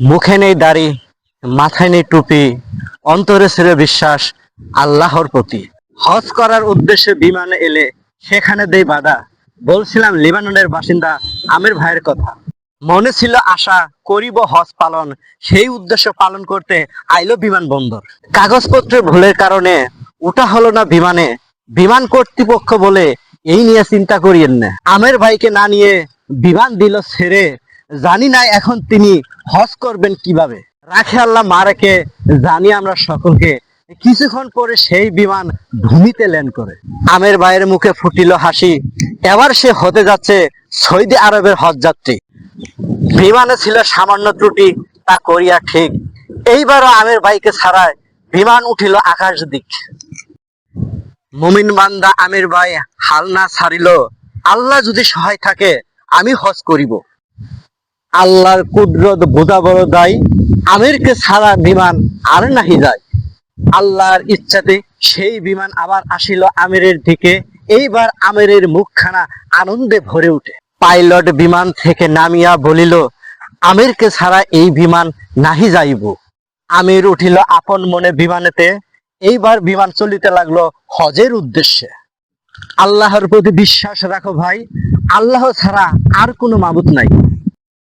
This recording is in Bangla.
মুখে নেই দাড়ি, মাথায় নেই টুপি, অন্তরে ছেড়ে বিশ্বাস, আল্লাহর প্রতি। হজ করার উদ্দেশ্যে বিমানে এলে সেখানে দেই বাধা। বলছিলাম লিবাননের বাসিন্দা আমির ভাইয়ের কথা। মনে ছিল আশা করিব হজ পালন, সেই উদ্দেশ্য পালন করতে আইলো বিমানবন্দর। কাগজপত্রের ভুলের কারণে উঠা হলো না বিমানে। বিমান কর্তৃপক্ষ বলে এই নিয়ে চিন্তা করিয়েন না। আমের ভাইকে না নিয়ে বিমান দিল ছেড়ে। জানি না এখন তিনি হজ করবেন কীভাবে? রাখে আল্লাহ মারেকে, জানি আমরা সকলকে। কিছুক্ষণ পরে সেই বিমান ভূমিতে ল্যান্ড করে। আমের ভাইয়ের মুখে ফুটিল হাসি। এবার সে হতে যাচ্ছে সৌদি আরবের হজ যাত্রী। বিমানে ছিল সামান্য ত্রুটি, তা করিয়া ঠিক। এইবারও আমের ভাইকে ছাড়ায় বিমান উঠিল আকাশ দিক। মুমিন বান্দা আমির ভাই হাল না ছাড়িল। আল্লাহ যদি সহায় থাকে, আমি হজ করিব। আল্লাহর কুদরত বোঝা বড় দায়, আমিরকে ছাড়া বিমান আর নাহি যায়। আল্লাহর ইচ্ছাতে সেই বিমান আবার আসিল আমিরের দিকে, এইবার আমিরের মুখখানা আনন্দে ভরে উঠে। পাইলট বিমান থেকে নামিয়া বলিল, আমিরকে ছাড়া এই বিমান নাহি যাইব। আমির উঠিল আপন মনে বিমানেতে, এইবার বিমান চলিতে লাগল হজের উদ্দেশ্যে। আল্লাহর প্রতি বিশ্বাস রাখো ভাই, আল্লাহ ছাড়া আর কোনো মাবুত নাই।